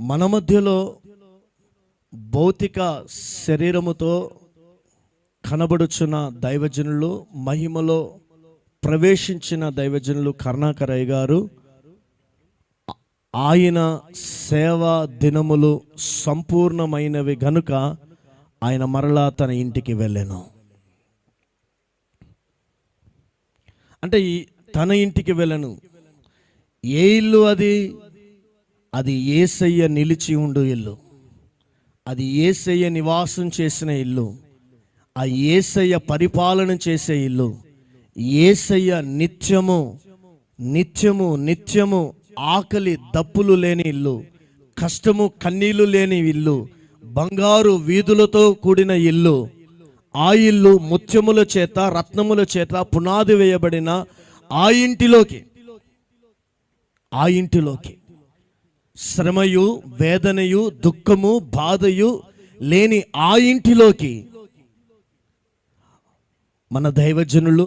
మన మధ్యలో భౌతిక శరీరముతో కనబడుచున్న దైవజనులు మహిమలో ప్రవేశించిన దైవజనులు కరుణాకరయ్య గారు ఆయన సేవా దినములు సంపూర్ణమైనవి గనుక ఆయన మరలా తన ఇంటికి వెళ్ళాను. అంటే ఈ తన ఇంటికి వెళ్ళను. ఏ ఇల్లు అది? అది ఏసయ్య నిలిచి ఉండు ఇల్లు. అది ఏసయ్య నివాసం చేసిన ఇల్లు. ఆ ఏసయ్య పరిపాలన చేసే ఇల్లు. ఏసయ్య నిత్యము నిత్యము నిత్యము ఆకలి దప్పులు లేని ఇల్లు. కష్టము కన్నీళ్ళు లేని ఇల్లు. బంగారు వీధులతో కూడిన ఇల్లు. ఆ ఇల్లు ముత్యముల చేత రత్నముల చేత పునాది వేయబడిన ఆ ఇంటిలోకి ఆ ఇంటిలోకి శ్రమయు వేదనయు దుఃఖము బాధయు లేని ఆ ఇంటిలోకి మన దైవజనులు